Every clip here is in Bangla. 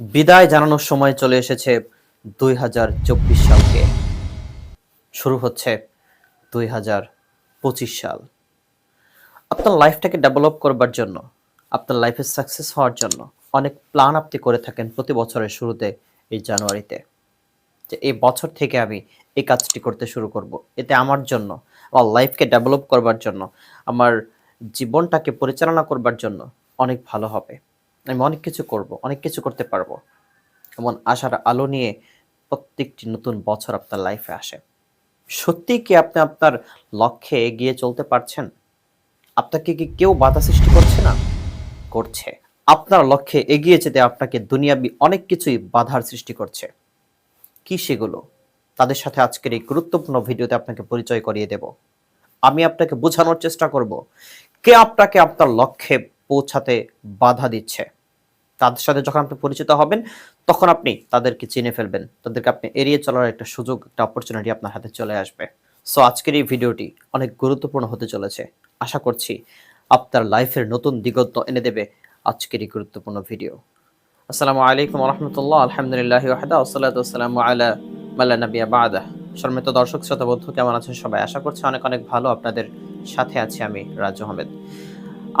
বিদায় জানানোর সময় চলে এসেছে দুই হাজার চব্বিশ সালকে। শুরু হচ্ছে দুই হাজার পঁচিশ সাল। আপনার লাইফটাকে ডেভেলপ করবার জন্য, আপনার লাইফে সাকসেস হওয়ার জন্য অনেক প্ল্যান আপনি করে থাকেন প্রতি বছরের শুরুতে এই জানুয়ারিতে। যে এই বছর থেকে আমি এই কাজটি করতে শুরু করব। এতে আমার জন্য, আমার লাইফকে ডেভেলপ করবার জন্য, আমার জীবনটাকে পরিচালনা করবার জন্য অনেক ভালো হবে। আমি অনেক কিছু করব, অনেক কিছু করতে পারব। এমন আশার আলো নিয়ে প্রত্যেকটি নতুন বছর আপনার লাইফে আসে। সত্যি কি আপনি আপনার লক্ষ্যে এগিয়ে চলতে পারছেন? আপনাকে কি কেউ বাধা সৃষ্টি করছে না? করছে। আপনার লক্ষ্যে এগিয়ে যেতে আপনাকে দুনিয়াবি অনেক কিছুই বাধার সৃষ্টি করছে। কি সেগুলো? তাদের সাথে আজকের এই গুরুত্বপূর্ণ ভিডিওতে আপনাকে পরিচয় করিয়ে দেব। আমি আপনাকে বোঝানোর চেষ্টা করব, কে আপনাকে আপনার লক্ষ্যে পৌঁছাতে বাধা দিচ্ছে। তাদের সাথে যখন আপনি পরিচিত হবেন, তখন আপনি তাদেরকে চিনে ফেলবেন। তাদেরকে আপনি এড়িয়ে চলার একটা সুযোগ, একটা অপরচুনিটি আপনার হাতে চলে আসবে। সো আজকের এই ভিডিওটি অনেক গুরুত্বপূর্ণ হতে চলেছে। আশা করছি আপনার লাইফের নতুন দিগন্ত এনে দেবে আজকের এই গুরুত্বপূর্ণ ভিডিও আসসালামু আলাইকুম রহমতুল্লাহ। আলহামদুলিল্লাহ ওয়াহদা ওসালাত আসসালামু আলা মাল্লা সম্মিত দর্শক, শ্রোতা, বন্ধু, কেমন আছেন সবাই? আশা করছি অনেক অনেক ভালো। আপনাদের সাথে আছি আমি রাজু আহমেদ।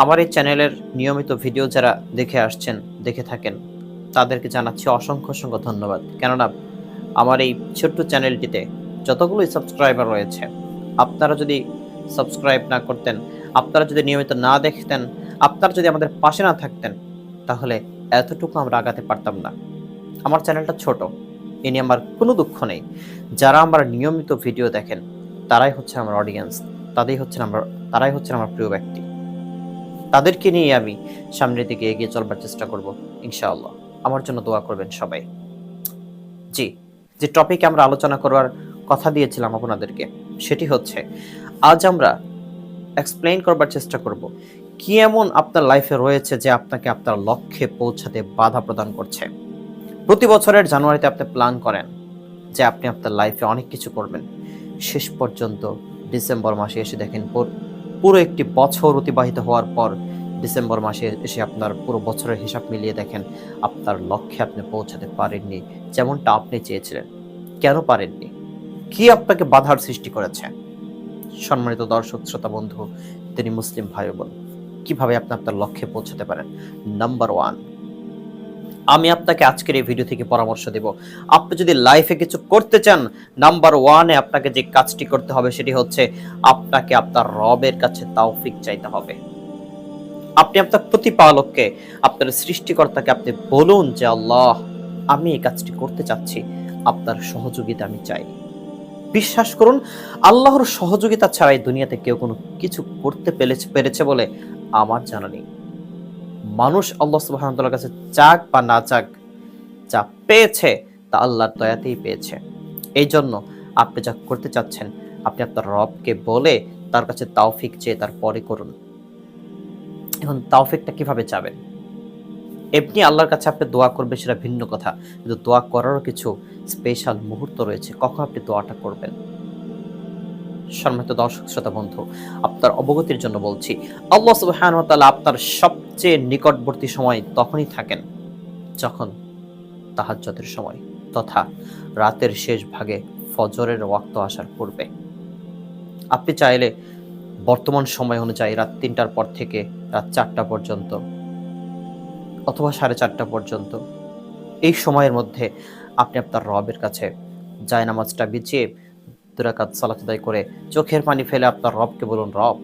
আমার এই চ্যানেলের নিয়মিত ভিডিও যারা দেখে আসছেন, দেখে থাকেন, তাদেরকে জানাচ্ছি অসংখ্য অসংখ্য ধন্যবাদ। কেননা, আমার এই ছোট্ট চ্যানেলটিতে যতগুলোই সাবস্ক্রাইবার রয়েছে, আপনারা যদি সাবস্ক্রাইব না করতেন, আপনারা যদি নিয়মিত না দেখতেন, আপনারা যদি আমাদের পাশে না থাকতেন, তাহলে এতটুকু আমরা আগাতে পারতাম না। আমার চ্যানেলটা ছোট, এ নিয়ে আমার কোনো দুঃখ নেই। যারা আমার নিয়মিত ভিডিও দেখেন, তারাই হচ্ছে আমার অডিয়েন্স তাদেরই হচ্ছেন আমার, তারাই হচ্ছেন আমার প্রিয় ব্যক্তি। তাদেরকে নিয়ে আমি সামনের দিকে এগিয়ে চলবার চেষ্টা করব, ইনশাআল্লাহ। আমার জন্য দোয়া করবেন সবাই। জি, যে টপিক আমরা আলোচনা করবার কথা দিয়েছিলাম আপনাদেরকে, সেটি হচ্ছে, আজ আমরা এক্সপ্লেইন করবার চেষ্টা করব, কি এমন আপনার লাইফে রয়েছে যে আপনাকে আপনার লক্ষ্যে পৌঁছাতে বাধা প্রদান করছে? প্রতি বছরের জানুয়ারিতে আপনি প্ল্যান করেন যে আপনি আপনার লাইফে অনেক কিছু করবেন। শেষ পর্যন্ত ডিসেম্বর মাসে এসে দেখেন পুর- একটি বছর অতিবাহিত হওয়ার পর ডিসেম্বর মাসে এসে আপনার পুরো বছরের হিসাব মিলিয়ে দেখেন আপনার লক্ষ্যে আপনি পৌঁছাতে পারেননি, যেমনটা আপনি চেয়েছিলেন। কেন পারেননি? কি আপনাকে বাধার সৃষ্টি করেছে? সম্মানিত দর্শক, শ্রোতা, বন্ধু, তিনি মুসলিম ভাই বোন, কীভাবে আপনি আপনার লক্ষ্যে পৌঁছাতে পারেন? নাম্বার ওয়ান আমি আপনাকে আজকের এই ভিডিও থেকে পরামর্শ দেব। আপনি যদি লাইফে কিছু করতে চান নাম্বার ওয়ানে আপনাকে যে কাজটি করতে হবে সেটি হচ্ছে আপনাকে আপনার রবের কাছে তাওফিক চাইতে হবে। আপনি আপনার প্রতিপালককে, আপনার সৃষ্টিকর্তাকে আপনি বলুন যে, আল্লাহ, আমি এই কাজটি করতে চাচ্ছি। আপনার সহযোগিতা আমি চাই। বিশ্বাস করুন, আল্লাহর সহযোগিতা ছাড়াই দুনিয়াতে কেউ কোনো কিছু করতে পেরেছে পেরেছে বলে আমার জানা নেই। মানুষ আল্লাহ সুবাহর কাছে চাক বা না চাক, যা পেয়েছে তা আল্লাহর দয়াতেই পেয়েছে। এই জন্য আপনি যা করতে চাচ্ছেন, আপনি আপনার রবকে বলে তার কাছে তাওফিক চেয়ে তারপরে করুন। এখন তাওফিকটা কীভাবে চাবেন? এমনি আল্লাহর কাছে আপনি দোয়া করবেন সেটা ভিন্ন কথা, কিন্তু দোয়া করারও কিছু স্পেশাল মুহূর্ত রয়েছে। কখন আপনি দোয়াটা করবেন? সম্মানিত দর্শক, শ্রোতা, বন্ধু, আপনার অবগতির জন্য বলছি, আল্লাহ তাআলা আপনার সবচেয়ে নিকটবর্তী সময় তখনই থাকেন যখন তাহাজ্জুদের সময় তথা রাতের শেষ ভাগে ফজরের ওয়াক্ত আসার পূর্বে। আপনি চাইলে বর্তমান সময় অনুযায়ী রাত তিনটার পর থেকে রাত চারটা পর্যন্ত অথবা সাড়ে চারটা পর্যন্ত এই সময়ের মধ্যে আপনি আপনার রবের কাছে জায়নামাজটা বিছিয়ে দুরাকাত সালাত আদায় করে চোখের পানি ফেলে আপনার রবকে বলুন, রব,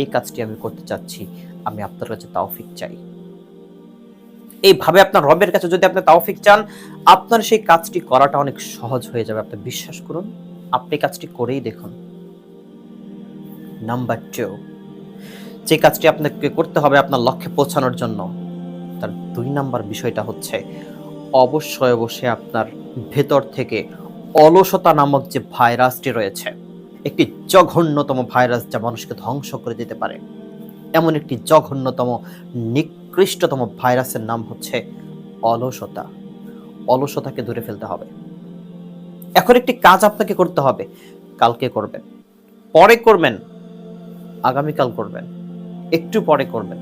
এই কাজটি আমি করতে চাচ্ছি। আমি আপনার কাছে তাওফিক চাই। এইভাবে আপনার রবের কাছে যদি আপনি তাওফিক চান, আপনার সেই কাজটি করাটা অনেক সহজ হয়ে যাবে। আপনি বিশ্বাস করুন, আপনি কাজটি করেই দেখুন। নাম্বার টু যে কাজটি আপনাকে করতে হবে আপনার লক্ষ্যে পৌঁছানোর জন্য, তার দুই নাম্বার বিষয়টা হচ্ছে, অবশ্যই অবশ্যই আপনার ভেতর থেকে অলসতা নামক যে ভাইরাসটি রয়েছে, একটি জঘন্যতম ভাইরাস যা মানুষকে ধ্বংস করে দিতে পারে। এমন একটি জঘন্যতম, নিকৃষ্টতম ভাইরাসের নাম হচ্ছে অলসতা। অলসতাকে দূরে ফেলতে হবে। এখন একটি কাজ আপনাকে করতে হবে। কালকে করবেন। পরে করবেন। আগামীকাল করবেন। একটু পরে করবেন।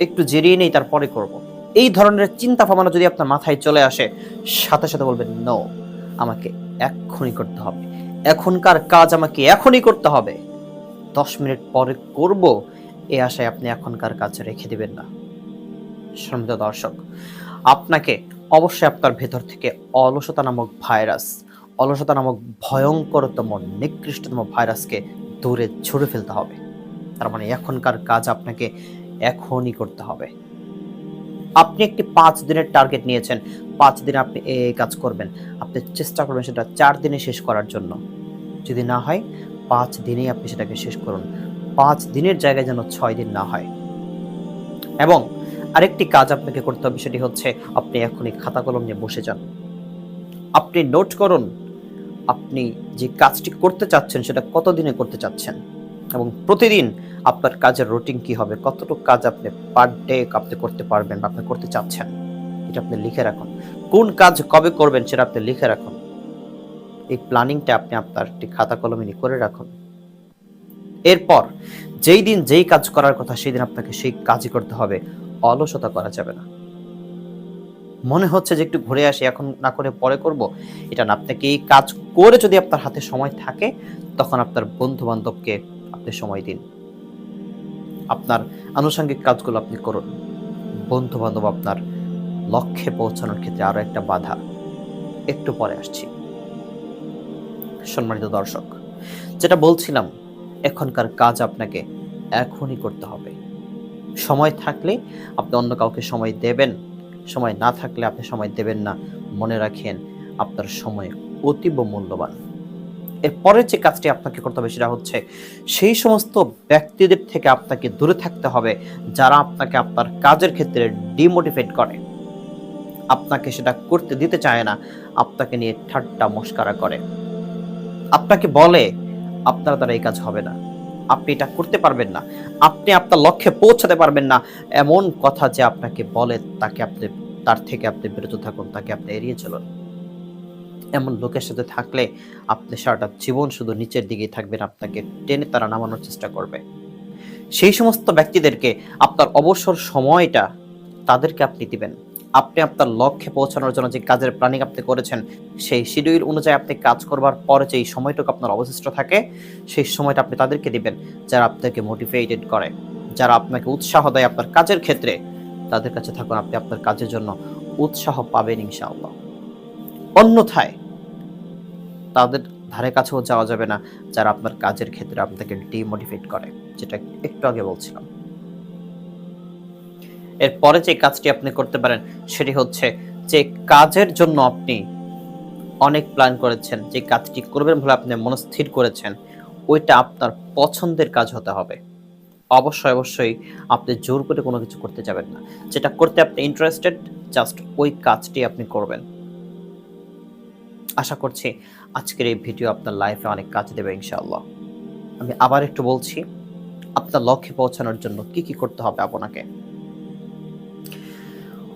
একটু জেরিয়ে নেই, তারপরে করব। এই ধরনের চিন্তা ভাবনা যদি আপনার মাথায় চলে আসে, সাথে সাথে বলবেন নো আমাকে এক্ষুনি করতে হবে। এখনকার কাজ আমাকে এখনই করতে হবে। দশ মিনিট পরে করব, এ আশায় আপনি এখনকার কাজ রেখে দিবেন না। শ্রমিত দর্শক, আপনাকে অবশ্যই আপনার ভেতর থেকে অলসতা নামক ভাইরাস, অলসতা নামক ভয়ঙ্করতম, নিকৃষ্টতম ভাইরাসকে দূরে ছুড়ে ফেলতে হবে। তার মানে এখনকার কাজ আপনাকে এখনই করতে হবে। আপনি একটি পাঁচ দিনের টার্গেট নিয়েছেন। পাঁচ দিনে আপনি এই কাজ করবেন। আপনি চেষ্টা করবেন সেটা চার দিনে শেষ করার জন্য। যদি না হয়, পাঁচ দিনেই আপনি সেটাকে শেষ করুন। পাঁচ দিনের জায়গায় যেন ছয় দিন না হয়। এবং আরেকটি কাজ আপনাকে করতে হবে, সেটি হচ্ছে আপনি এখনই খাতা কলম নিয়ে বসে যান। আপনি নোট করুন, আপনি যে কাজটি করতে চাচ্ছেন, সেটা কতদিনে করতে চাচ্ছেন? এবং প্রতিদিন আপনার কাজের রুটিন কি হবে? কতটুকু কাজ আপনি পার ডে আপনি করতে পারবেন বা আপনি করতে চাচ্ছেন? এটা আপনি লিখে রাখুন। কোন কাজ কবে করবেন সেটা আপনি লিখে রাখুন। এই প্ল্যানিংটা আপনি আপনার একটি খাতা কলমে করে রাখুন। এরপর যেই দিন যেই কাজ করার কথা সেই দিন আপনাকে সেই কাজই করতে হবে। অলসতা করা যাবে না। মনে হচ্ছে যে একটু ঘুরে আসি, এখন না করে পরে করব। এটা না, আপনাকে এই কাজ করে যদি আপনার হাতে সময় থাকে, তখন আপনার বন্ধু বান্ধবকে আপনি সময় দিন। আপনার আনুষঙ্গিক কাজগুলো আপনি করুন। বন্ধু বান্ধব আপনার লক্ষ্যে পৌঁছানোর ক্ষেত্রে আরও একটা বাধা। একটু পরে আসছি। সম্মানিত দর্শক, যেটা বলছিলাম, এখনকার কাজ আপনাকে এখনই করতে হবে। সময় থাকলে আপনি অন্য কাউকে সময় দেবেন, সময় না থাকলে আপনি সময় দেবেন না। মনে রাখেন, আপনার সময় অতীব মূল্যবান। এরপরের যে কাজটি আপনাকে করতে হবে সেটা হচ্ছে সেই সমস্ত ব্যক্তিদের থেকে আপনাকে দূরে থাকতে হবে যারা আপনাকে আপনার কাজের ক্ষেত্রে ডিমোটিভেট করে। আপনাকে সেটা করতে দিতে চায় না, আপনাকে নিয়ে ঠাট্টা মস্কারা করে। আপনাকে বলে, আপনার দ্বারা এই কাজ হবে না। আপনি এটা করতে পারবেন না। আপনি আপনার লক্ষ্যে পৌঁছাতে পারবেন না। এমন কথা যে আপনাকে বলে, তাকে আপনি, তার থেকে আপনি বিরত থাকুন, তাকে আপনি এড়িয়ে চলুন। এমন লোকের সাথে থাকলে আপনি সারাটা জীবন শুধু নিচের দিকেই থাকবেন, আপনাকে টেনে তারা নামানোর চেষ্টা করবে। সেই সমস্ত ব্যক্তিদেরকে আপনার অবসর সময়টা তাদেরকে আপনি দিবেন। আপনি আপনার লক্ষ্যে পৌঁছানোর জন্য যে কাজের প্ল্যানিং আপনি করেছেন, সেই শিডিউল অনুযায়ী আপনি কাজ করবার পরে যে সময়টুকু আপনার অবশিষ্ট থাকে, সেই সময়টা আপনি তাদেরকে দিবেন যারা আপনাকে মোটিভেটেড করে, যারা আপনাকে উৎসাহ দেয় আপনার কাজের ক্ষেত্রে। তাদের কাছে থাকুন, আপনি আপনার কাজের জন্য উৎসাহ পাবেন ইনশাআল্লাহ। অন্যথায়। তাদের ধারে কাছেও যাওয়া যাবে না, যারা আপনার কাজের ক্ষেত্রে আপনাকে ডিমোটিভেট করে, যেটা একটু আগে বলছিলাম। এরপরে যে কাজটি আপনি করতে পারেন, সেটি হচ্ছে যে কাজের জন্য আপনি অনেক প্ল্যান করেছেন, যে কাজটি করবেন বলে আপনি মনস্থির করেছেন, ওইটা আপনার পছন্দের কাজ হতে হবে। অবশ্যই অবশ্যই আপনি জোর করে কোনো কিছু করতে যাবেন না। যেটা করতে আপনি ইন্টারেস্টেড জাস্ট ওই কাজটি আপনি করবেন। আশা করছি আজকের এই ভিডিও আপনার লাইফে অনেক কাজ দেবে ইনশাআল্লাহ। আমি আবার একটু বলছি, আপনার লক্ষ্যে পৌঁছানোর জন্য কি কি করতে হবে আপনাকে?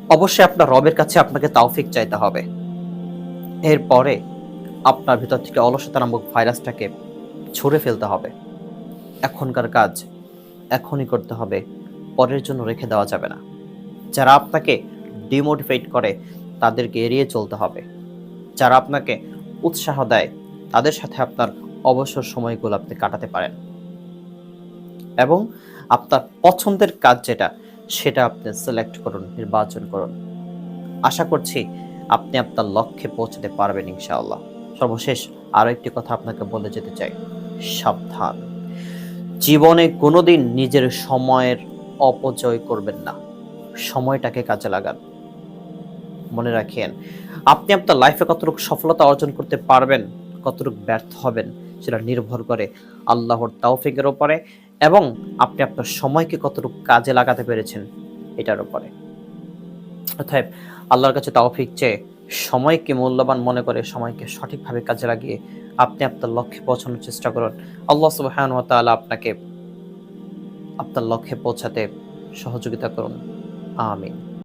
অবশ্যই আপনার রবের কাছে আপনাকে তাওফিক চাইতে হবে। এরপরে আপনার ভিতর থেকে অলসতা নামক ভাইরাসটাকে ছুঁড়ে ফেলতে হবে। এখনকার কাজ এখনই করতে হবে, পরের জন্য রেখে দেওয়া যাবে না। যারা আপনাকে ডিমোটিভেট করে, তাদেরকে এড়িয়ে চলতে হবে। যারা আপনাকে উৎসাহ দেয়, তাদের সাথে আপনার অবসর সময়গুলো আপনি কাটাতে পারেন। এবং আপনার পছন্দের কাজ যেটা, সেটা আপনি সিলেক্ট করুন, নির্বাচন করুন। আশা করছি আপনি আপনার লক্ষ্যে পৌঁছাতে পারবেন ইনশাআল্লাহ। সর্বশেষ আরও একটি কথা আপনাকে বলে যেতে চাই, সাবধান। জীবনে কোনোদিন নিজের সময়ের অপচয় করবেন না। সময়টাকে কাজে লাগান। মনে রাখেন। আপনি আপনার লাইফে কতটুকু সফলতা অর্জন করতে পারবেন, কতটুকু ব্যর্থ হবেন, সেটা নির্ভর করে আল্লাহর তাওফিকের উপরে এবং আপনি আপনার সময়কে কতটুকু কাজে লাগাতে পেরেছেন, এটার উপরে। অতএব আল্লাহর কাছে তাওফিক চেয়ে সময়কে মূল্যবান মনে করে সময়কে সঠিকভাবে কাজে লাগিয়ে আপনি আপনার লক্ষ্যে পৌঁছানোর চেষ্টা করুন। আল্লাহ সুবহান তাআলা আপনাকে আপনার লক্ষ্যে পৌঁছাতে সহযোগিতা করুন। আমিন।